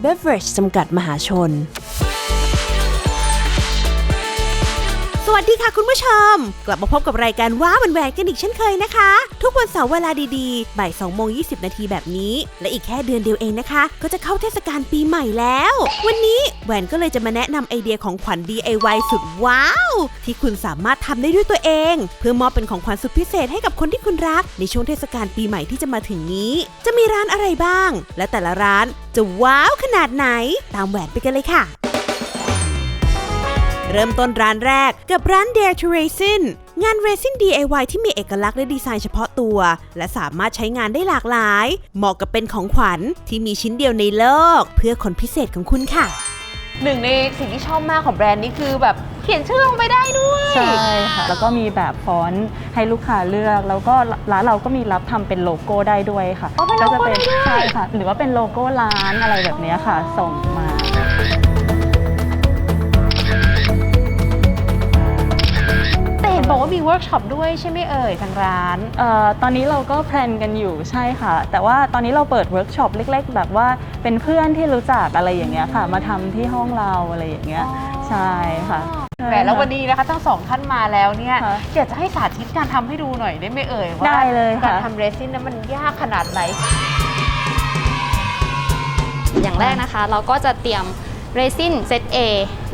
เบเวอร์จจำกัดมหาชน สวัสดีค่ะคุณผู้ชม กลับมาพบกับรายการว้าวันแหวกกันอีกเช่นเคยนะคะ ทุกวันเสาร์เวลาดีๆบ่าย2โมง20 นาทีแบบนี้ และอีกแค่เดือนเดียวเองนะคะ ก็จะเข้าเทศกาลปีใหม่แล้ว วันนี้แหวนก็เลยจะมาแนะนำไอเดียของขวัญ DIY สุดว้าว ที่คุณสามารถทำได้ด้วยตัวเอง เพื่อมอบเป็นของขวัญสุดพิเศษให้กับคนที่คุณรัก ในช่วงเทศกาลปีใหม่ที่จะมาถึงนี้ จะมีร้านอะไรบ้าง และแต่ละร้านจะว้าวขนาดไหน ตามแหวนไปกันเลยค่ะ เริ่มต้นร้านแรกกับร้าน Dare to Resin งาน Resin DIY ที่มีเอกลักษณ์และดีไซน์เฉพาะตัว และสามารถใช้งานได้หลากหลาย เหมาะกับเป็นของขวัญที่มีชิ้นเดียวในโลก เพื่อคนพิเศษของคุณค่ะ หนึ่งในสิ่งที่ชอบมากของแบรนด์นี้คือแบบเขียนชื่อลงไปได้ด้วยใช่ค่ะ แล้วก็มีแบบฟอนต์ให้ลูกค้าเลือก แล้วก็ร้านเราก็มีรับทำเป็นโลโก้ได้ด้วยค่ะอ๋อเป็นโลโก้ก็จะเป็นได้ด้วยใช่ค่ะ หรือว่าเป็นโลโก้ร้านอะไรแบบเนี้ยค่ะ ส่งมา มีเวิร์กช็อปด้วยใช่ไหมเอ่ยทางร้าน เอ่อตอนนี้เราก็แพลนกันอยู่ใช่ค่ะ แต่ว่าตอนนี้เราเปิดเวิร์กช็อปเล็ก ๆ แบบว่าเป็นเพื่อนที่รู้จักอะไรอย่างเงี้ยค่ะ มาทำที่ห้องเราอะไรอย่างเงี้ยใช่ค่ะแหมแล้ววันนี้นะคะทั้งสองท่านมาแล้วเนี่ยค่ะอยากจะให้สาธิตการทำให้ดูหน่อยได้ไหมเอ่ยว่าได้เลยค่ะ การทำเรซินนั้นมันยากขนาดไหน อย่างแรกนะคะ เราก็จะเตรียมเรซินเซต A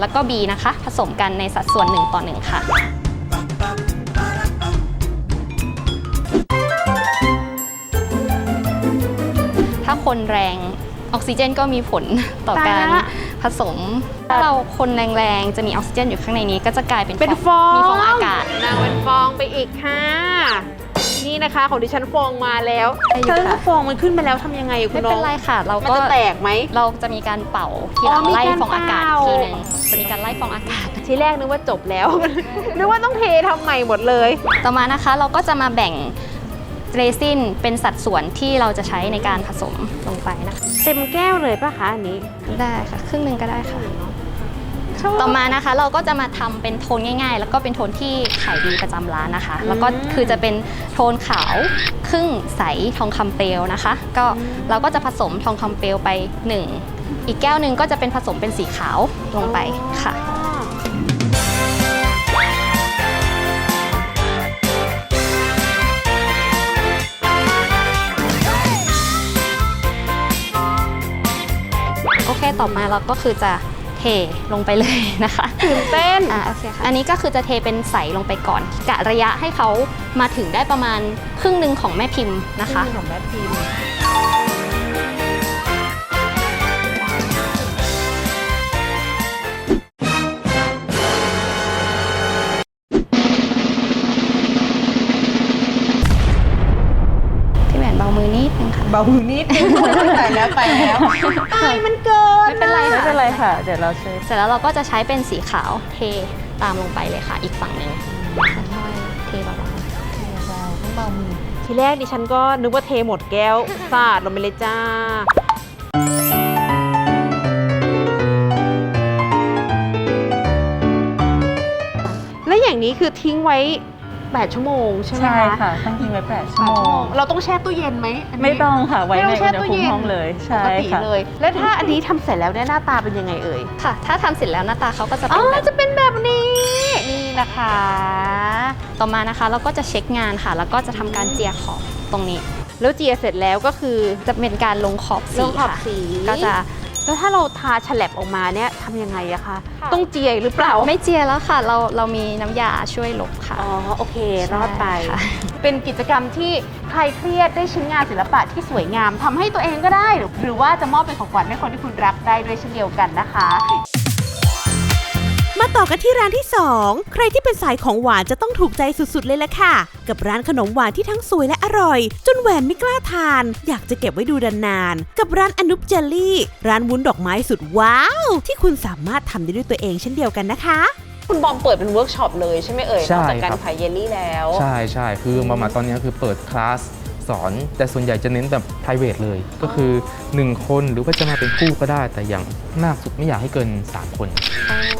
แล้วก็ B นะคะ ผสมกันในสัดส่วน 1 ต่อ 1 ค่ะ คนแรงออกซิเจนก็มีผลต่อตายการละผสม ถ้าเราคนแรงๆ จะมีออกซิเจนอยู่ข้างในนี้ ก็จะกลายเป็นเป็นฟองมีฟองอากาศนางเป็นฟองไปอีกค่ะ นี่นะคะของดิฉันฟองมาแล้วได้อยู่ถ้าค่ะฟองมันขึ้นไปแล้วทำยังไงคุไม่ณน้เป็องนไรค่ะ เรามันก็จะแตกไหมเราจะมีการเป่าทีอ๋หอลังมีไล่การฟองอากาศเป่าทีหนึ่งจะมีการไล่ฟองอากาศ ทีแรกนึกว่าจบแล้วนึกว่าต้องเททำใหม่หมดเลย ต่อมานะคะเราก็จะมาแบ่ง เรซินเป็นสัดส่วนที่เราจะใช้ในการผสมลงไปนะคะเต็มแก้วเลยป่ะคะอันนี้ได้ค่ะ ครึ่งหนึ่งก็ได้ค่ะ ต่อมานะคะเราก็จะมาทำเป็นโทนง่ายๆ แล้วก็เป็นโทนที่ขายดีประจำร้านนะคะ แล้วก็คือจะเป็นโทนขาวครึ่งใสทองคำเปลวนะคะ ก็เราก็จะผสมทองคำเปลวไปหนึ่งอีกแก้วหนึ่งก็จะเป็นผสมเป็นสีขาวลงไปค่ะ ต่อมาเราก็คือจะเทลงไปเลยนะคะตื่นเต้นอ่าโอเคค่ะอันนี้ก็คือจะเทเป็นใสลงไปก่อน กะระยะให้เขามาถึงได้ประมาณครึ่งหนึ่งของแม่พิมพ์นะคะของแม่พิมพ์ เบานิดนึงไปแล้วไปแล้วตายมันเกินไม่เป็นไรไม่ค่ะเป็นไรค่ะ เดี๋ยวเราช่วยเสร็จแล้วเราก็จะใช้เป็นสีขาวเทตามลงไปเลยค่ะ อีกฝั่งหนึ่งค่อยๆเทเบาทีแรกดิฉันก็นึกว่าเทหมดแก้วสาดลงไปเลยจ้าแล้วอย่างนี้คือทิ้งไว้ 8 ชั่วโมงใช่ไหมใช่คะค่ะต้องทิ้งไว้แปดชั่ว8โมชั่วโมง งเราต้องแช่ตู้เย็นไหมนนี้ไม่ต้องค่ะ ไว้ไม่ในต้องแช่อุณหตู้ภูเย็มินห้องเลยปใช่กติค่ะ เลย แล้วถ้าอันนี้ทำเสร็จแล้วเนี่ยหน้าตาเป็นยังไงเอ่ยๆค่ะ ถ้าทำเสร็จแล้วหน้าตาเขาก็จะอ๋เป็นอแบบจะเป็นแบบนี้ นี่นะคะ ต่อมานะคะเราก็จะเช็คงานค่ะ แล้วก็จะทำการเจียขอบตรงนี้ แล้วเจียเสร็จแล้วก็คือจะเป็นการลงขอบลสีงขอบค่ะ สี ก็จะ แล้วถ้าเราทาฉลับออกมาเนี่ยทำยังไงอะคะต้องเจียหรือเปล่า ไม่เจียแล้วค่ะ เราเรามีน้ำยาช่วยลบค่ะ อ๋อ โอเค รอดไปใช่ค่ะเป็นกิจกรรมที่ใครเครียดได้ชิ้นงานศิลปะที่สวยงามทำให้ตัวเองก็ได้ หรือว่าจะมอบเป็นของขวัญให้คนที่คุณรักได้ด้วยเช่นเดียวกันนะคะ มาต่อกันที่ร้านที่ 2 ใครที่เป็นสายของหวานจะต้องถูกใจสุดๆเลยละค่ะ กับร้านขนมหวานที่ทั้งสวยและอร่อย จนแหวนไม่กล้าทาน อยากจะเก็บไว้ดูนานๆ กับร้านอนุปเจลลี่ ร้านวุ้นดอกไม้สุดว้าว ที่คุณสามารถทำได้ด้วยตัวเองเช่นเดียวกันนะคะคุณบอมเปิดเป็นเวิร์กช็อปเลยใช่ไหมเอ่ยใช่นอกจากการครับขายเยลลี่แล้ว ใช่ใช่คือมามาตอนนี้คือเปิดคลาส สอน แต่ส่วนใหญ่จะเน้นแบบ p r i v a t เลย ก็คือ 1 คนหรือว่าจะมาเป็นคู่ก็ได้ แต่อย่างมากสุดไม่อยากให้เกิน 3 คน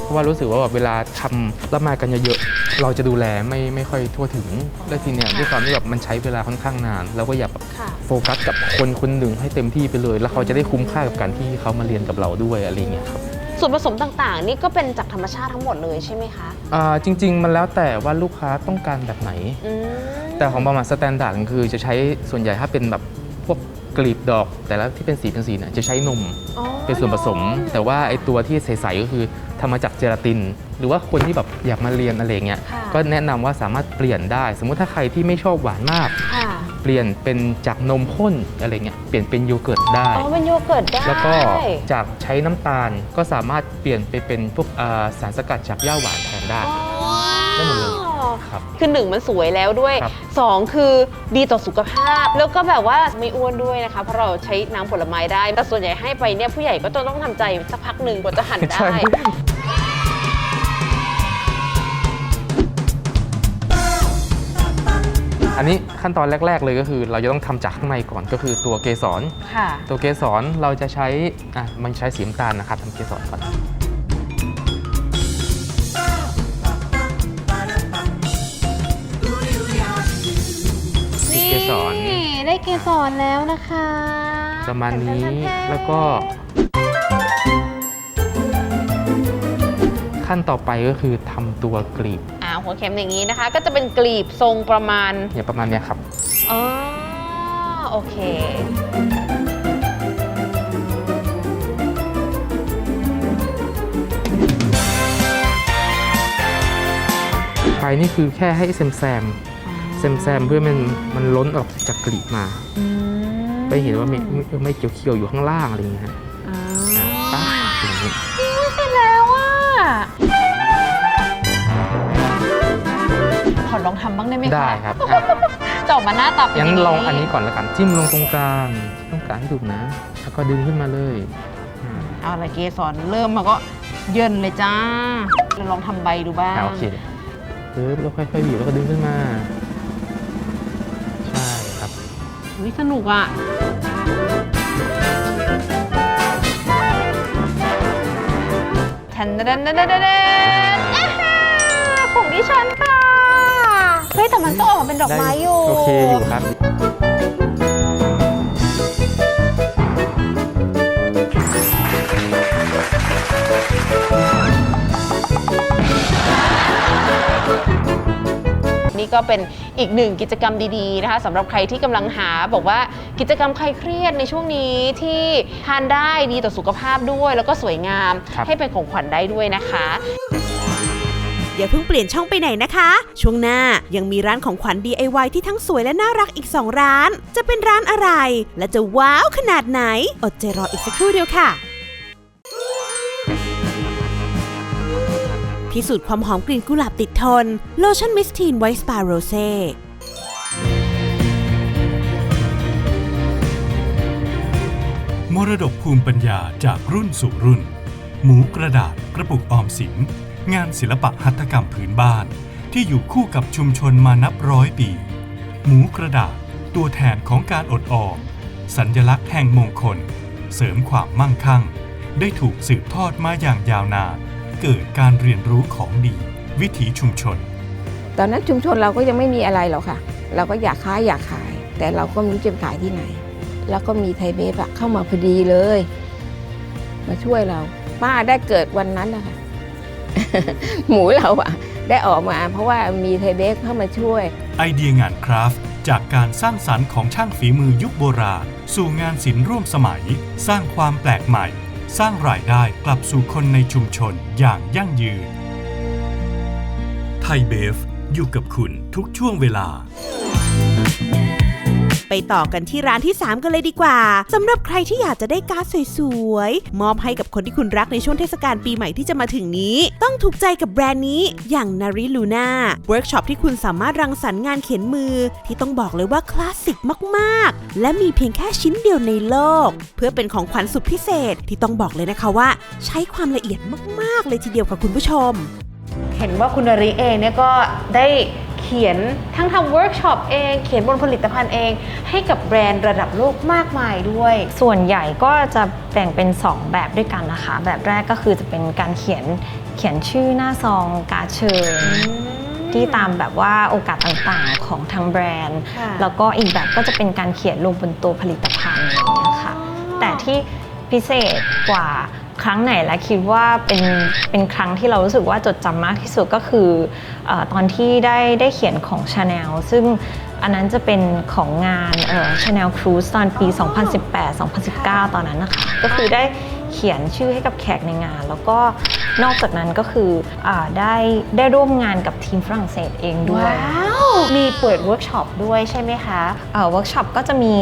เพราะว่ารู้สึกว่าแบบเวลาทำรับมากันเยอะๆเราจะดูแลไม่ไม่ค่อยทั่วถึงแล้วทีเนี้ยด้วยความที่แบบมันใช้เวลาค่อนข้างนาน เราก็อยากแบบค่ะโฟกัสกับคนคนหนึ่งให้เต็มที่ไปเลย แล้วเขาจะได้คุ้มค่ากับการที่เขามาเรียนกับเราด้วยอะไรเงี้ยครับ ส่วนผสมต่างๆ นี่ก็เป็นจากธรรมชาติทั้งหมดเลยใช่ไหมคะอ่าจริง ๆ มันแล้วแต่ว่าลูกค้าต้องการแบบไหน อืมแต่ของประมาณสแตนดาร์ดคือจะใช้ส่วนใหญ่ถ้าเป็นแบบพวกกลีบดอก แต่ละที่เป็นสีเป็นสีเนี่ยจะใช้นมอ๋อเป็นส่วนผสม แต่ว่าไอตัวที่ใสๆก็คือทำมาจากเจลาติน หรือว่าคนที่แบบอยากมาเรียนอะไรเงี้ยค่ะก็แนะนำว่าสามารถเปลี่ยนได้ สมมุติถ้าใครที่ไม่ชอบหวานมาก ค่ะ เปลี่ยนเป็นจากนมข้นอะไรเงี้ยเปลี่ยนเป็นโยเกิร์ตได้ อ๋อเป็นโยเกิร์ตได้แล้วก็จากใช้น้ำตาลก็สามารถเปลี่ยนไปเป็นพวกอ่าสารสกัดจากหญ้าหวานแทนได้ได้หมดเลย ครับ คือหนึ่งมันสวยแล้วด้วย ครับสองคือดีต่อสุขภาพ แล้วก็แบบว่าไม่อ้วนด้วยนะคะ เพราะเราใช้น้ำผลไม้ได้ แต่ส่วนใหญ่ให้ไปเนี่ยผู้ใหญ่ก็ต้องต้องทำใจสักพักหนึ่งกว่าจะหั่นได้ ใช่ อันนี้ขั้นตอนแรก ๆ เลยก็คือ เราจะต้องทำจากข้างในก่อนก็คือตัวเกสรค่ะตัวเกสรเราจะใช้อะมันใช้สีน้ำตาลนะครับทำเกสรก่อนเกสรได้เกสรแล้วนะคะ ประมาณนี้แล้วก็ ขั้นต่อไปก็คือทำตัวกลีบอ่า หัวเข็มอย่างนี้นะคะ ก็จะเป็นกลีบทรงประมาณเนี่ยประมาณเนี้ยครับ อ๋อโอเคไฟนี่คือแค่ให้แซมแซมแซมแซมเพื่อมันมันล้นออกจากกลีบมาไปเห็นว่าไม่ไม่ไม่เขียวๆอยู่ข้างล่างอะไรอย่างเงี้ยฮะอะปั๊บอย่างนี้ อลองทำบ้างได้ไหมคะได้ครับอะจะออกมาหน้าตาเป็นงั้นยังไงลองอันนี้ก่อนแล้วกัน จิ้มลงตรงกลางตรงกลางให้ถูกนะ แล้วก็ดึงขึ้นมาเลยอ่าเอาละเกสรเริ่มมาก็เยินเลยจ้าเราลองทำใบดูบ้างอะโอเคปึ๊บแล้วค่อยๆบีบแล้วก็ดึงขึ้นมา ใช่ครับ อุ๊ยสนุกอะ ทันดันดันดันดันดันของดิฉันค่ะ เฮ้ยแต่มันก็ออกมาเป็นดอกไม้อยู่ โอเคอยู่ครับ นี่ก็เป็นอีกหนึ่งกิจกรรมดีๆนะคะสำหรับใครที่กำลังหาบอกว่ากิจกรรมคลายเครียดในช่วงนี้ที่ทานได้ดีต่อสุขภาพด้วย แล้วก็สวยงามครับ ให้เป็นของขวัญได้ด้วยนะคะ อย่าเพิ่งเปลี่ยนช่องไปไหนนะคะ ช่วงหน้ายังมีร้านของขวัญ DIY ที่ทั้งสวยและน่ารักอีก 2 ร้าน จะเป็นร้านอะไร และจะว้าวขนาดไหน อดใจรออีกสักครู่เดียวค่ะพิสูจน์ความหอมกลิ่นกุหลาบติดทนโลชั่นมิสทีนไวท์สปาโรเซ่มรดกภูมิปัญญาจากรุ่นสู่รุ่น หมูกระดาษกระปุกออมสิน งานศิลปะหัตถกรรมพื้นบ้านที่อยู่คู่กับชุมชนมานับร้อยปี หมูกระดาษตัวแทนของการอดออมสัญลักษณ์แห่งมงคล เสริมความมั่งคั่ง ได้ถูกสืบทอดมาอย่างยาวนานเกิดการเรียนรู้ของดี วิถีชุมชน ตอนนั้นชุมชนเราก็ยังไม่มีอะไรหรอกค่ะ เราก็อยากขาอยากขาย แต่เราก็ไม่รู้จะขายที่ไหน แล้วก็มีไทยเบฟอะเข้ามาพอดีเลย มาช่วยเราป้าได้เกิดวันนั้นนะคะ หมูเราอะได้ออกมาเพราะว่ามีไทเบฟเข้ามาช่วย ไอเดียงานคราฟต์จากการสร้างสรรค์ของช่างฝีมือยุคโบราณ สู่งานศิลป์ร่วมสมัย สร้างความแปลกใหม่ สร้างรายได้กลับสู่คนในชุมชนอย่างยั่งยืน ไทยเบฟอยู่กับคุณทุกช่วงเวลาไป ไปต่อกันที่ร้านที่ 3 กันเลยดีกว่าสำหรับใครที่อยากจะได้การ์ดสวยๆ มอบให้กับคนที่คุณรักในช่วงเทศกาลปีใหม่ที่จะมาถึงนี้ ต้องถูกใจกับแบรนด์นี้อย่าง Nari Luna เวิร์กช็อปที่คุณสามารถรังสรรค์งานเขียนมือ ที่ต้องบอกเลยว่าคลาสสิกมากๆ และมีเพียงแค่ชิ้นเดียวในโลก เพื่อเป็นของขวัญสุดพิเศษที่ต้องบอกเลยนะคะว่า ใช้ความละเอียดมากๆ เลยทีเดียวค่ะคุณผู้ชม เห็นว่าคุณนาริเองเนี่ยก็ได้ ขียนทั้งทำเวิร์กช็อปเอง เขียนบนผลิตภัณฑ์เอง ให้กับแบรนด์ระดับโลกมากมายด้วย ส่วนใหญ่ก็จะแบ่งเป็น 2 แบบด้วยกันนะคะ แบบแรกก็คือจะเป็นการเขียนเขียนชื่อหน้าซองการดเชิญที่ตามแบบว่าโอกาสต่างๆของทางแบรนด์ค่ะแล้วก็อีกแบบก็จะเป็นการเขียนลงบนตัวผลิตภัณฑ์อย่างเงี้ยค่ะแต่ที่พิเศษกว่า ครั้งไหนและคิดว่าเป็นเป็นครั้งที่เรารู้สึกว่าจดจำมากที่สุดก็คืออตอนที่ได้ได้เขียนของ Chanel ซึ่งอันนั้นจะเป็นของงานเอ่อ Chanel Cruise ตอนปี 2018-2019 ตอนนั้นนะคะ ก็คือได้เขียนชื่อให้กับแขกในงาน แล้วก็ นอกจากนั้นก็คืออาได้ได้ร่วมงานกับทีมฝรั่งเศสเองด้วยว้าวมีเปิดเวิร์กช็อปด้วยใช่ไหมคะเวิร์กช็อปก็จะมี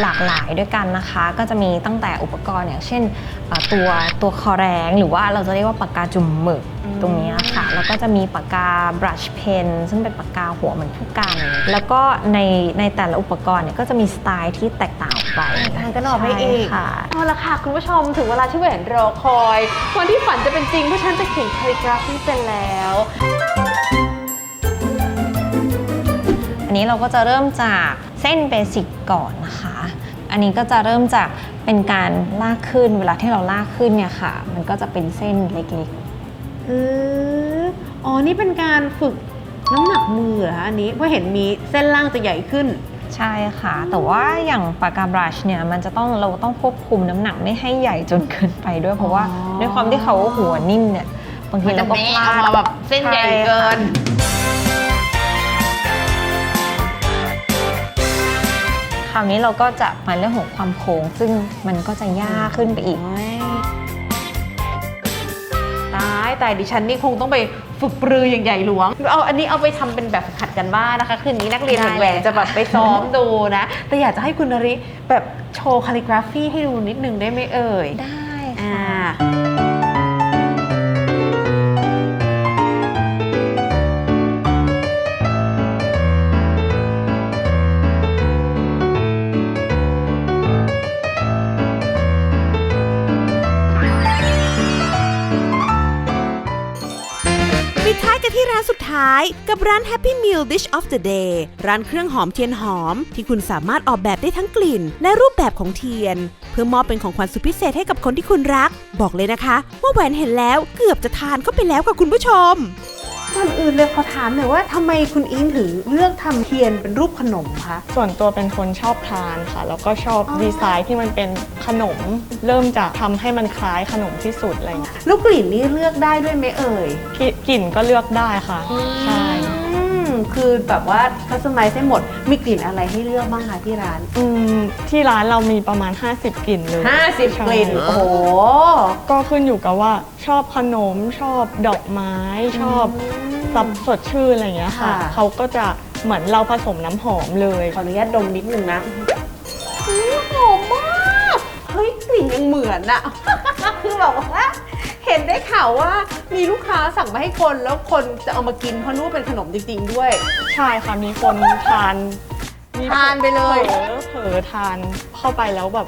หลากหลายด้วยกันนะคะ ก็จะมีตั้งแต่อุปกรณ์อย่างเช่นเอ่อตัวตัวคอแรงหรือว่าเราจะเรียกว่าปากกาจุ่มหมึกตรงเนี้ยค่ะ แล้วก็จะมีปากกา brush pen ซึ่งเป็นปากกาหัวเหมือนผู้กัน แล้วก็ในในแต่ละอุปกรณ์เนี่ยก็จะมีสไตล์ที่แตกต่างออกไปทานกันออกไปอีกใช่ค่ะเอาละค่ะคุณผู้ชมถึงเวลาที่แหวนรอคอยวันที่ฝันจะเป็นจริงเพราะฉันจะเขียนคาลิกราฟีเป็นแล้ว อันนี้เราก็จะเริ่มจากเส้นเบสิกก่อนนะคะ อันนี้ก็จะเริ่มจากเป็นการลากขึ้น เวลาที่เราลากขึ้นเนี่ยค่ะ มันก็จะเป็นเส้นเล็กๆเอออ๋อ นี่เป็นการฝึกน้ำหนักมือเหรอคะอันนี้เพราะเห็นมีเส้นล่างจะใหญ่ขึ้น ใช่ค่ะ แต่ว่าอย่างปากกาบรัชเนี่ยมันจะต้องเราต้องควบคุมน้ำหนักไม่ให้ใหญ่จนเกินไปด้วยเพราะว่าอ๋อด้วยความที่เขาหัวนิ่มเนี่ยบางทีเราก็พลาดมันจะแม่เอามาแบบเส้นใหญ่เกินคราวนี้เราก็จะมาเรื่องของความโค้งซึ่งมันก็จะยากขึ้นไปอีกตาย ตายดิฉันนี่คงต้องไปฝึกปรืออย่างใหญ่หลวง เอาอันนี้เอาไปทำเป็นแบบฝึกหัดกันบ้านนะคะ คืนนี้นักเรียนได้แหวนเลยจะแบบค่ะไปซ้อมดูนะ แต่อยากจะให้คุณนริแบบโชว์คาลิกราฟีให้ดูนิดนึงได้ไหมเอ่ย ได้อ่าค่ะ ร้านสุดท้ายกับร้าน Happy Meal Dish of the Day ร้านเครื่องหอมเทียนหอม ที่คุณสามารถออกแบบได้ทั้งกลิ่น และรูปแบบของเทียน เพื่อมอบเป็นของขวัญสุดพิเศษให้กับคนที่คุณรัก บอกเลยนะคะ ว่าแหวนเห็นแล้วเกือบจะทานเข้าไปแล้วค่ะคุณผู้ชม ก่อนอื่นเลยขอถามหน่อยว่าทำไมคุณอิงถึงเลือกทำเทียนเป็นรูปขนมคะ ส่วนตัวเป็นคนชอบทานค่ะ แล้วก็ชอบดีไซน์ที่มันเป็นขนม เริ่มจากทำให้มันคล้ายขนมที่สุดอะไรอย่างเงี้ยแล้วกลิ่นนี่เลือกได้ด้วยไหมเอ่ยที่กลิ่นก็เลือกได้ค่ะ ใช่อืม คือแบบว่าคัสตอมไมซ์ให้หมด มีกลิ่นอะไรให้เลือกบ้างคะที่ร้าน อืมที่ร้านเรามีประมาณ 50 กลิ่นเลย50ใช่กลิ่นโอ้โห ก็ขึ้นอยู่กับว่าชอบขนมชอบดอกไม้ชอบซับสดชื่นอะไรอย่างเงี้ยค่ะ ค่ะ เขาก็จะเหมือนเราผสมน้ำหอมเลย ขออนุญาตดมนิดนึงนะอื้อหอมมาก เฮ้ยกลิ่นยังเหมือนอะ คือแบบว่าเห็นได้ข่าวว่ามีลูกค้าสั่งมาให้คนแล้วคนจะเอามากินเพราะนึกว่าเป็นขนมจริงๆด้วย ใช่ค่ะมีคนทานมีทานไปเลย เผลอเผลอทานเข้าไปแล้วแบบ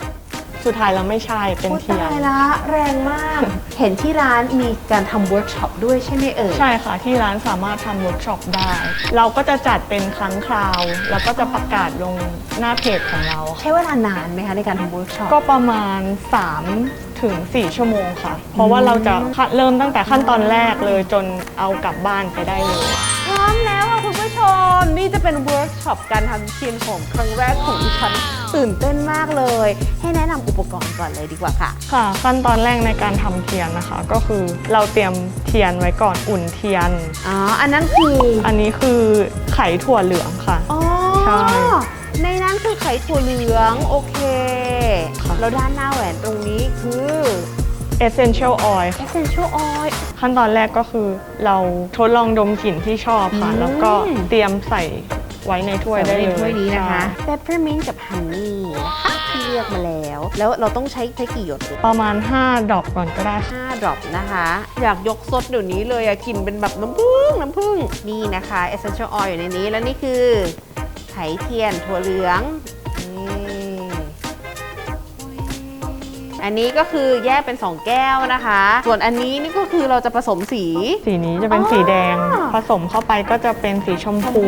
สุดท้ายแล้วไม่ใช่เป็นโอ้เทียน ตายละแรงมาก เห็นที่ร้านมีการทำเวิร์กช็อปด้วยใช่ไหมเอ่ย ใช่ค่ะ ที่ร้านสามารถทำเวิร์กช็อปได้ เราก็จะจัดเป็นครั้งคราว แล้วก็จะประกาศลงหน้าเพจของเราใช้เวลานานไหมคะในการทำเวิร์กช็อปก็ประมาณ 3 ถึง 4 ชั่วโมงค่ะ เพราะว่าเราจะเริ่มตั้งแต่ขั้นตอนแรกเลยจนเอากลับบ้านไปได้เลยพร้อมแล้วค่ะคุณผู้ชม นี่จะเป็นเวิร์กช็อปการทำเทียนหอมครั้งแรกของดิฉันตื่นเต้นมากเลย ให้แนะนำอุปกรณ์ก่อนเลยดีกว่าค่ะ ค่ะ ขั้นตอนแรกในการทำเทียนนะคะ ก็คือเราเตรียมเทียนไว้ก่อนอุ่นเทียน อ๋อ อันนั้นคือ อันนี้คือไขถั่วเหลืองค่ะ อ๋อ ใช่ ในนั้นคือไข่ถั่วเหลืองโอเคค่ะแล้วด้านหน้าแหวนตรงนี้คือ essential oil essential oil ขั้นตอนแรกก็คือเราทดลองดมกลิ่นที่ชอบค่ะอืมแล้วก็เตรียมใส่ไว้ในถ้วยได้ใส่เลยในถ้วยนี้นะคะใช่เปปเปอร์มินต์กับฮันนี่นะคะที่เลือกมาแล้ว แล้วเราต้องใช้ใช้กี่หยด ประมาณ 5 ดอกก่อนก็ได้ 5ดรอปนะคะ อยากยกซดเดี๋ยวนี้เลยอะกลิ่นเป็นแบบน้ำผึ้งน้ำผึ้งนี่นะคะ essential oil อยู่ในนี้แล้วนี่คือ ไถเทียนถั่วเหลืองนี่อันนี้ก็คือแยกเป็น 2 แก้วนะคะ ส่วนอันนี้นี่ก็คือเราจะผสมสี สีนี้จะเป็นสีแดง อ๋อ ผสมเข้าไปก็จะเป็นสีชมพู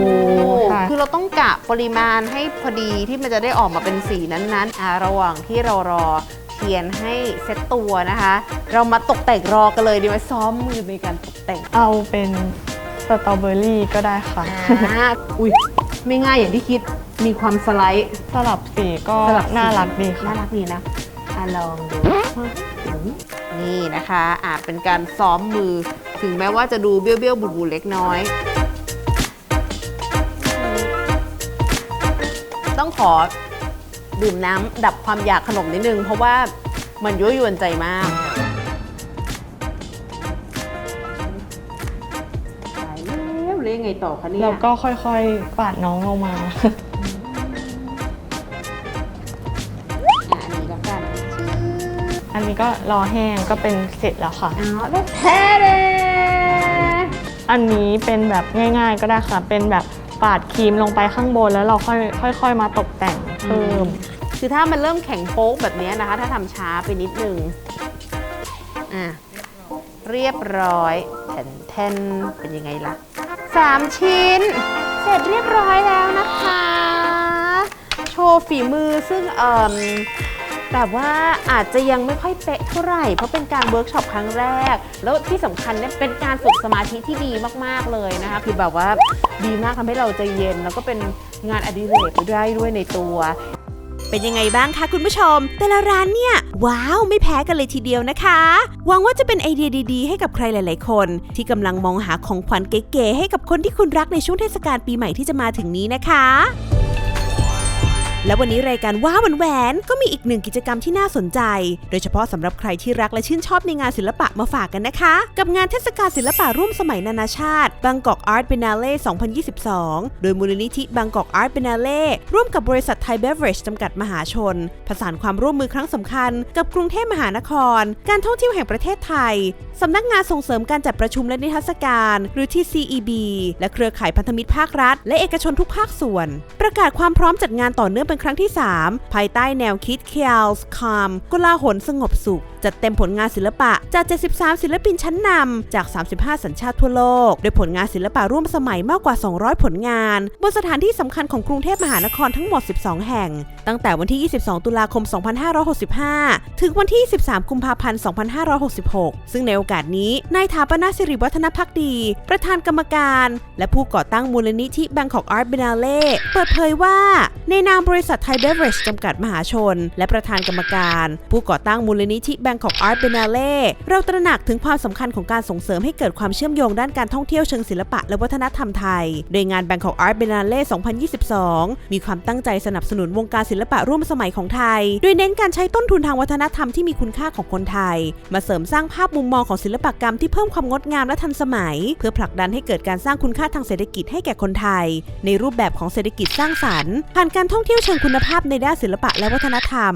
ใช่คือเราต้องกะปริมาณให้พอดีที่มันจะได้ออกมาเป็นสีนั้นๆอ่าระหว่างที่เรารอเทียนให้เซ็ตตัวนะคะ เรามาตกแต่งรอกันเลยดีไหมซ้อมมือในการตกแต่งเอาเป็นสตรอเบอรี่ก็ได้ค่ะ อ่าอุ้ย ไม่ง่ายอย่างที่คิดมีความสไลด์ สลับสีก็สลับสี น่ารักดีน่าค่ะรักดีนะอะลองดูนี่นะคะอาจเป็นการซ้อมมือ ถึงแม้ว่าจะดูเบี้ยวๆบูดๆเล็กน้อย ต้องขอดื่มน้ำดับความอยากขนมนิดนึง เพราะว่ามันยั่วยวนใจมาก ไงต่อคะเนี่ย แล้วก็ค่อยๆปาดน้องลงมาอะอันนี้แล้วกันอันนี้ก็รอแห้งก็เป็นเสร็จแล้วค่ะ อ๋อแล้วแท้เลยอันนี้เป็นแบบง่าย ๆ ก็ได้ค่ะ เป็นแบบปาดครีมลงไปข้างบนแล้วเราค่อยค่อยๆมาตกแต่งเพิ่ม คือถ้ามันเริ่มแข็งโป๊กแบบเนี้ยนะคะ ถ้าทำช้าไปนิดนึง อะ เรียบร้อยแทนแทนเป็นยังไงล่ะ สามชิ้น เสร็จเรียบร้อยแล้วนะคะ โชว์ฝีมือซึ่งเอ่มแบบว่าอาจจะยังไม่ค่อยเป๊ะเท่าไหร่ เพราะเป็นการเวิร์กช็อปครั้งแรก แล้วที่สำคัญเนี่ยเป็นการฝึกสมาธิที่ดีมากๆเลยนะคะคือแบบว่าดีมากทำให้เราใจเย็น แล้วก็เป็นงานอดิเรกได้ด้วยในตัว เป็นยังไงบ้างคะคุณผู้ชม แต่ละร้านเนี่ย ว้าวไม่แพ้กันเลยทีเดียวนะคะหวังว่าจะเป็นไอเดียดีๆ ให้กับใครหลาย ๆ คน ที่กำลังมองหาของขวัญเก๋ๆให้กับคนที่คุณรักในช่วงเทศกาลปีใหม่ที่จะมาถึงนี้นะคะ และวันนี้รายการว้าวันแหวนก็มีอีกหนึ่งกิจกรรมที่น่าสนใจ โดยเฉพาะสำหรับใครที่รักและชื่นชอบในงานศิลปะมาฝากกันนะคะ กับงานเทศกาลศิลปะร่วมสมัยนานาชาติ Bangkok Art Biennale 2022 โดยมูลนิธิ Bangkok Art Biennale ร่วมกับบริษัทไทยเบเวอร์จจำกัดมหาชน ผสานความร่วมมือครั้งสำคัญ กับกรุงเทพมหานคร การท่องเที่ยวแห่งประเทศไทยสำนักงานส่งเสริมการจัดประชุมและนิทรรศการ หรือที่ CEB และเครือข่ายพันธมิตรภาครัฐ และเอกชนทุกภาคส่วน ประกาศความพร้อมจัดงานต่อเนื่องเป็นครั้งที่ 3 ภายใต้แนวคิด Chaos Calm กุลาหลสงบสุข จัดเต็มผลงานศิลปะจาก 73 ศิลปินชั้นนำจาก 35 สัญชาติทั่วโลก โดยผลงานศิลปะร่วมสมัยมากกว่า 200 ผลงาน บนสถานที่สำคัญของกรุงเทพมหานครทั้งหมด 12 แห่ง ตั้งแต่วันที่ 22 ตุลาคม 2565 ถึงวันที่ 13 กุมภาพันธ์ 2566 ซึ่งในโอกาสนี้นายถาปนาสิริวัฒนพักดี ประธานกรรมการ และผู้ก่อตั้งมูลนิธิ Bangkok Art Biennale เปิดเผยว่า ในนามบริษัทไทยเบเวอร์จจำกัดมหาชน และประธานกรรมการ ผู้ก่อตั้งมูลนิธิแบ Bangkok Art Biennale เราตระหนักถึงความสำคัญของการส่งเสริมให้เกิดความเชื่อมโยงด้านการท่องเที่ยวเชิงศิลปะและวัฒนธรรมไทย โดยงาน Bangkok Art Biennale 2022 มีความตั้งใจสนับสนุนวงการศิลปะร่วมสมัยของไทย โดยเน้นการใช้ต้นทุนทางวัฒนธรรมที่มีคุณค่าของคนไทย มาเสริมสร้างภาพมุมมองของศิลปกรรมที่เพิ่มความงดงามและทันสมัย เพื่อผลักดันให้เกิดการสร้างคุณค่าทางเศรษฐกิจให้แก่คนไทย ในรูปแบบของเศรษฐกิจสร้างสรรค์ผ่านการท่องเที่ยวเชิงคุณภาพในด้านศิลปะและวัฒนธรรม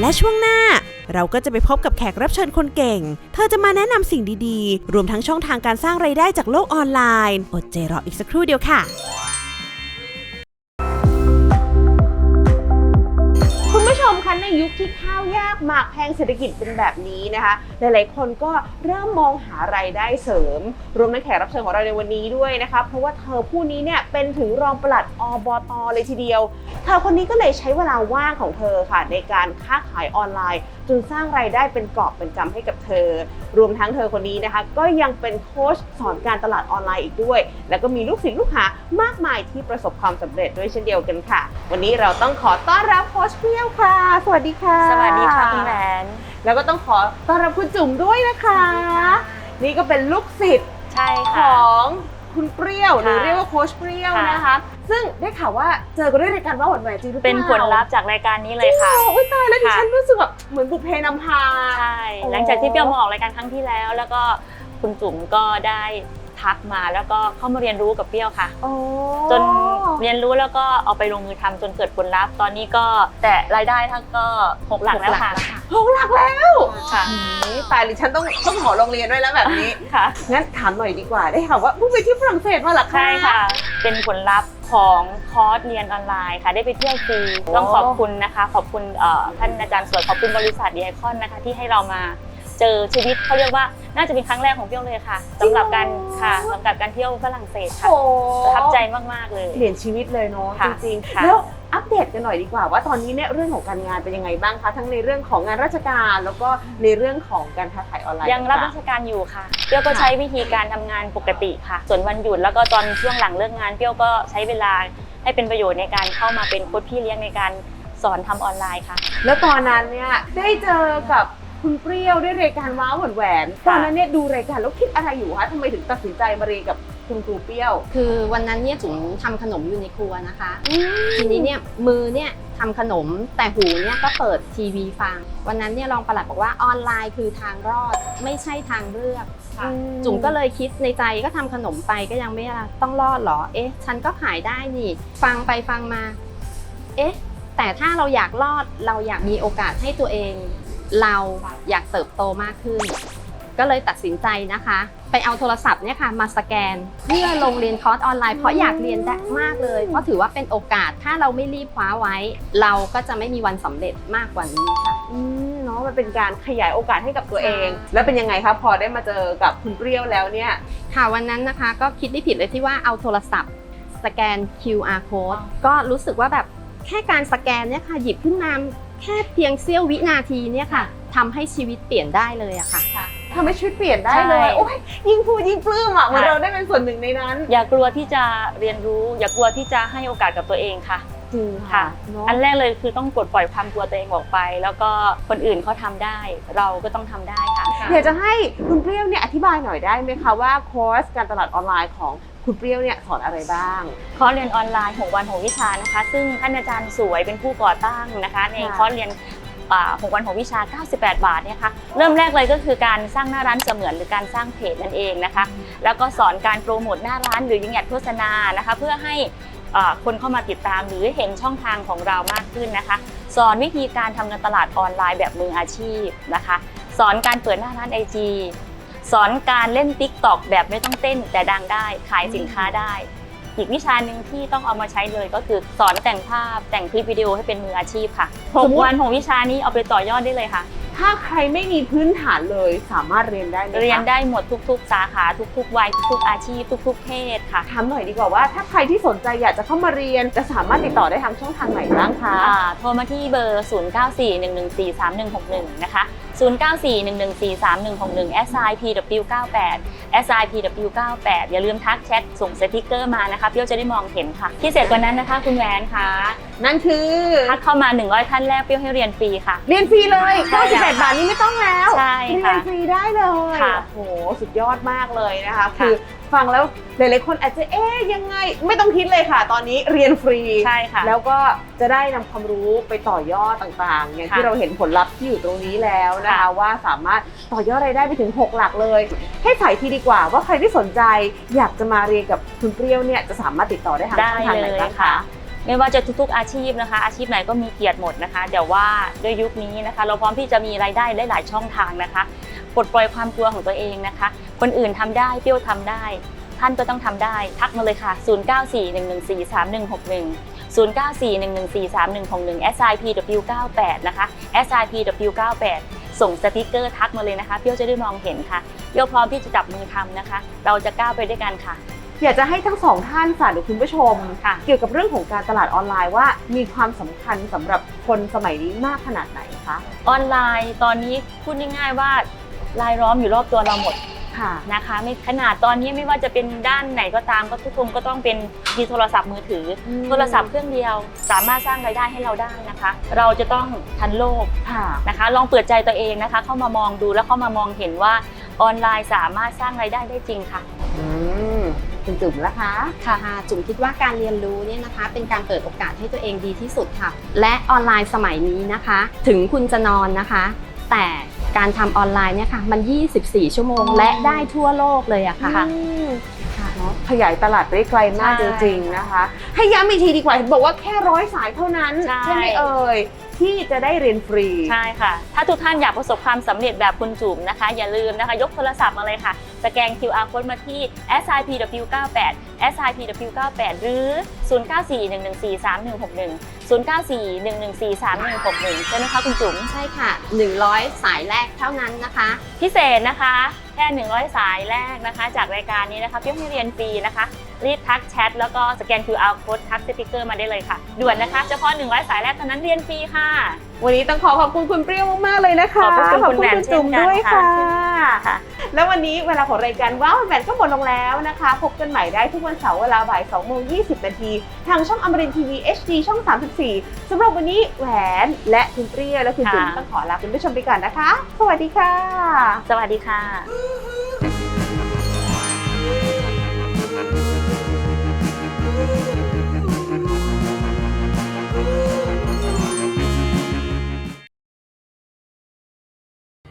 และช่วงหน้า เราก็จะไปพบกับแขกรับเชิญคนเก่ง เธอจะมาแนะนำสิ่งดีๆ รวมทั้งช่องทางการสร้างไรายได้จากโลกออนไลน์อดใจรออีกสักครู่เดียวค่ะ คุณผู้ชมคะในยุคที่ข้าวยา หมากแพงเศรษฐกิจเป็นแบบนี้นะคะ หลายๆ คนก็เริ่มมองหารายได้เสริม รวมทั้งแขกรับเชิญของเราในวันนี้ด้วยนะคะเพราะว่าเธอผู้นี้เนี่ยเป็นถึงรองปลัดอบตเลยทีเดียวเธอคนนี้ก็เลยใช้เวลาว่างของเธอค่ะ ในการค้าขายออนไลน์จนสร้างรายได้เป็นกอบเป็นกำให้กับเธอ รวมทั้งเธอคนนี้นะคะ ก็ยังเป็นโค้ชสอนการตลาดออนไลน์อีกด้วย แล้วก็มีลูกศิษย์ลูกหามากมายที่ประสบความสำเร็จด้วยเช่นเดียวกันค่ะ วันนี้เราต้องขอต้อนรับโค้ชเปรี้ยวค่ะ สวัสดีค่ะ สวัสดีค่ะคุณแหวนแล้วก็ต้องขอต้อนรับคุณจุ๋มด้วยนะคะ นี่ก็เป็นลูกศิษย์ใช่ขค่ะ องคุณเปรี้ยวหรือค่ะเรียกว่าโค้ชเปรี้ยวค่ะ นะคะ ซึ่งได้ข่าวว่าเจอกันด้วยรายการว่าหวานแหวนจริงหรือเปล่าเป็นผลลัพธ์จากรายการนี้จเลริยงเหรค่ะ ออุ้ยตายแล้วดิค่ะ ฉันรู้สึกแบบเหมือนบุพเพนำพา ใช่โอ้หลังจากที่เปรี้ยวมาออกรายการครั้งที่แล้ว แล้วก็คุณจุ๋มก็ได้ ทักมาแล้วก็เข้ามาเรียนรู้กับเปรี้ยวค่ะโอ้จนเรียนรู้แล้วก็เอาไปลงมือทำจนเกิดผลลัพธ์ตอนนี้ก็แต่รายได้ท่านก็หกหลักแล้วค่ะหกหลักแล้วค่ะนี่ตายลิฉันต้องต้องขอโรงเรียนด้วยแล้วแบบนี้ ค่ะงั้นถามหน่อยดีกว่าได้ข่าวว่าเพิ่งไปที่ฝรั่งเศสมาเหรอคะ ใช่ค่ะ เป็นผลลัพธ์ของคอร์สเรียนออนไลน์ค่ะ ได้ไปเที่ยวฟรีต้องขอบคุณนะคะ ขอบคุณเอ่อท่านอาจารย์สวยขอบคุณบริษัทดีไอคอนนะคะ ที่ให้เรามา เจอชีวิตเขาเรียกว่าน่าจะเป็นครั้งแรกของเปรี้ยวเลยค่ะสำหรับการค่ะสำหรับการเที่ยวฝรั่งเศสค่ะโอ้ประทับใจมากๆเลย เปลี่ยนชีวิตเลยเนาะค่ะจริงค่ะๆแล้วอัปเดตกันหน่อยดีกว่า ว่าตอนนี้เนี่ยเรื่องของการงานเป็นยังไงบ้างคะทั้งในเรื่องของงานราชการแล้วก็ในเรื่องของการค้าขายออนไลน์ยังรับต่าราชการอยู่ค่ะ เปรี้ยวก็ค่ะใช้วิธีการทำงานปกติค่ะ ส่วนวันหยุดแล้วก็ตอนช่วงหลังเลิกงานเปรี้ยวก็ใช้เวลาให้เป็นประโยชน์ในการเข้ามาเป็นโค้ชพี่เลี้ยงในการสอนทำออนไลน์ค่ะ แล้วตอนนั้นเนี่ยได้เจอกับ คุณเปรี้ยวได้รายการว้าวเหมือนแหวนตอนนั้นเนี่ยดูรายการแล้วคิดอะไรอยู่คะทำไมถึงตัดสินใจมาเรียนกับคุณครูเปรี้ยว คือวันนั้นเนี่ยจุ๋มทำขนมอยู่ในครัวนะคะ ทีนี้เนี่ยมือเนี่ยทำขนมแต่หูเนี่ยก็เปิดทีวีฟัง วันนั้นเนี่ยรองปลัดบอกว่าออนไลน์คือทางรอดไม่ใช่ทางเลือก จุ๋มก็เลยคิดในใจก็ทำขนมไปก็ยังไม่ต้องรอดเหรอ เอ๊ะ ฉันก็ขายได้นี่ ฟังไปฟังมา เอ๊ะ แต่ถ้าเราอยากรอดเราอยากมีโอกาสให้ตัวเอง เราอยากเติบโตมากขึ้น ก็เลยตัดสินใจนะคะ ไปเอาโทรศัพท์เนี่ยค่ะมาสแกน เพื่อลงเรียนคอร์สออนไลน์เพราะอยากเรียนได้มากเลย เพราะถือว่าเป็นโอกาสถ้าเราไม่รีบคว้าไว้ เราก็จะไม่มีวันสำเร็จมากกว่านี้ค่ะอืมเนาะมันเป็นการขยายโอกาสให้กับตัวเอง แล้วเป็นยังไงคะพอได้มาเจอกับคุณเปรี้ยวแล้วเนี่ยค่ะวันนั้นนะคะก็คิดไม่ผิดเลยที่ว่าเอาโทรศัพท์สแกน QR code ก็รู้สึกว่าแบบแค่การสแกนเนี่ยค่ะหยิบขึ้นมา แค่เพียงเสี้ยววินาทีเนี่ยค่ะทำให้ชีวิตเปลี่ยนได้เลยอะค่ะ ทำให้ชีวิตเปลี่ยนได้เลยใช่โอ้ยยิ่งพูดยิ่งปลื้มอะเหมือนค่ะเราได้เป็นส่วนหนึ่งในนั้น อย่ากลัวที่จะเรียนรู้ อย่ากลัวที่จะให้โอกาสกับตัวเองค่ะ จริงค่ะเนาะอันแรกเลยคือต้องปลดปล่อยความกลัวตัวเองออกไป แล้วก็คนอื่นเขาทำได้ เราก็ต้องทำได้ค่ะ อยากจะให้คุณเปรี้ยวเนี่ยอธิบายหน่อยได้ไหมคะว่าคอร์สการตลาดออนไลน์ของ คุณเปรี้ยวเนี่ยสอนอะไรบ้างคอร์สเรียนออนไลน์ 6 วัน 6 วิชานะคะ ซึ่งท่านอาจารย์สวยเป็นผู้ก่อตั้งนะคะ ในค่ะคอร์สเรียนอ่า6วัน6วิชา 98 บาทเนี่ยค่ะเริ่มแรกเลยก็คือการสร้างหน้าร้านเสมือนหรือการสร้างเพจนั่นเองนะคะ แล้วก็สอนการโปรโมทหน้าร้านหรือยิงแอดโฆษณานะคะ เพื่อให้อ่าคนเข้ามาติดตามหรือเห็นช่องทางของเรามากขึ้นนะคะ สอนวิธีการทำการตลาดออนไลน์แบบมืออาชีพนะคะ สอนการเปิดหน้าร้าน IG สอนการเล่น Tik t o อกแบบไม่ต้องเต้นแต่ดังได้ขายสินค้าได้ อีกวิชาหนึ่งที่ต้องเอามาใช้เลยก็คือสอนแต่งภาพแต่งคลิปวิดีโอให้เป็นมืออาชีพค่ะสมมุติ6วันของวิชานี้เอาไปต่อยอดได้เลยค่ะ ถ้าใครไม่มีพื้นฐานเลยสามารถเรียนได้ไหมคะเรียนได้หมดทุก ๆ สาขาทุก ๆ วัยทุก ๆ อาชีพ ทุก ๆ เพศค่ะ ถามหน่อยดีกว่าว่า ถ้าใครที่สนใจอยากจะเข้ามาเรียนจะสามารถติดต่อได้ทางช่องทางไหนบ้างคะอ่าโทรมาที่เบอร์ 0941143161 นะคะ 0941143161 SIPW98 SIPW98 อย่าลืมทักแชทส่งสติกเกอร์มานะคะพี่โอจะได้มองเห็นค่ะพิเศษกว่านั้นนะคะ คุณแหวนค่ะ นั่นคือ ทักเข้ามา 100 ท่านแรกเปรี้ยวให้เรียนฟรีค่ะ เรียนฟรีเลยใช่ค่ะ98บาทนี้ไม่ต้องแล้วใช่เรีค่ะยนฟรีได้เลยค่ะ โอ้โห สุดยอดมากเลยนะคะ คือฟังแล้วหลายๆคนอาจจะเอ๊ยยังไง ไม่ต้องคิดเลยค่ะ ตอนนี้เรียนฟรี ใช่ค่ะ แล้วก็จะได้นำความรู้ไปต่อยอดต่างๆ อย่างที่ค่ะ เราเห็นผลลัพธ์ที่อยู่ตรงนี้แล้วนะคะค่ะว่าสามารถต่อยอดรายได้ไปถึง 6 หลักเลย ให้ฝ่ายทีดีกว่าว่าใครที่สนใจอยากจะมาเรียนกับคุณเปรี้ยวเนี่ยจะสามารถติดต่อได้ทางได้ช่องทางไหนเลยบ้างค่ะคะ ไม่ว่าจะทุกๆอาชีพนะคะ อาชีพไหนก็มีเกียรติหมดนะคะเดี๋ยวว่าด้วยยุคนี้นะคะ เราพร้อมที่จะมีรายได้ได้หลายช่องทางนะคะปลดปล่อยความกลัวของตัวเองนะคะ คนอื่นทำได้เปี้ยวทำได้ ท่านก็ต้องทำได้ ทักมาเลยค่ะ 0941143161 0941143161 SIPW98 นะคะ SIPW98 ส่งสติกเกอร์ทักมาเลยนะคะเปี้ยวจะได้มองเห็นค่ะเปี้ยวพร้อมที่จะจับมือทำนะคะ เราจะก้าวไปด้วยกันค่ะ อยากจะให้ทั้งสองท่านฝากถึงคุณผู้ชมค่ะเกี่ยวกับเรื่องของการตลาดออนไลน์ว่ามีความสำคัญสำหรับคนสมัยนี้มากขนาดไหนคะออนไลน์ตอนนี้พูดง่ายๆว่าลายล้อมอยู่รอบตัวเราหมดค่ะนะคะไม่ขนาดตอนนี้ไม่ว่าจะเป็นด้านไหนก็ตามก็ทุกคนก็ต้องเป็นมีโทรศัพท์มือถืออมโทรศัพท์เครื่องเดียว สามารถสร้างรายได้ให้เราได้นะคะ เราจะต้องทันโลกค่ะนะคะ ลองเปิดใจตัวเองนะคะ เข้ามามองดูแล้วเข้ามามองเห็นว่าออนไลน์สามารถสร้างรายได้ได้จริงค่ะอืม คุณจุ๋มละคะค่ะจุ๋มคิดว่าการเรียนรู้เนี่ยนะคะ เป็นการเปิดโอกาสให้ตัวเองดีที่สุดค่ะ และออนไลน์สมัยนี้นะคะ ถึงคุณจะนอนนะคะ แต่การทำออนไลน์เนี่ยค่ะ มัน 24 ชั่วโมง และได้ทั่วโลกเลยอะค่ะอืมเนอะขยายตลาดได้ไกลมากใช่จริงๆนะคะ ให้ย้ำอีกทีดีกว่าเห็นบอกว่าแค่ร้อยสายเท่านั้น ใช่ไหมเอ่ยที่จะได้เรียนฟรี ใช่ค่ะ ถ้าทุกท่านอยากประสบความสำเร็จแบบคุณจุ๋มนะคะ อย่าลืมนะคะ ยกโทรศัพท์มาเลยค่ะ สแกน QR code มาที่ SIPW98 SIPW98 หรือ 0941143161 0941143161 ใช่ไหมคะคุณจุ๋ม ใช่ค่ะ 100 สายแรกเท่านั้นนะคะ พิเศษนะคะ แค่ 100 สายแรกนะคะ จากรายการนี้นะคะเพี่ให้เรียนฟรีนะคะ รีบทักแชทแล้วก็สแกน QR code ทักสติกเกอร์มาได้เลยค่ะ ด่วนนะคะ เฉพาะ100สายแรกเท่านั้นเรียนฟรีค่ะ วันนี้ต้องขอขอบคุณคุณเปรี้ยวมากๆเลยนะคะขอบพระคุณคุณแหวนจุ๋มเช่นกันด้วยค่ะค่ะค่ะ แล้ววันนี้เวลาของรายการว้าวแหวนก็หมดลงแล้วนะคะ พบกันใหม่ได้ทุกวันเสาร์เวลาบ่าย2โมง20นาทีทางช่องอมรินทีวี HD ช่อง 34สำหรับวันนี้แหวนและคุณเปรี้ยวและคุณจุ๋มค่ะต้องขอลาคุณผู้ชมไปก่อนนะคะ สวัสดีค่ะ สวัสดีค่ะ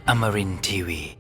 Amarin Tiwi.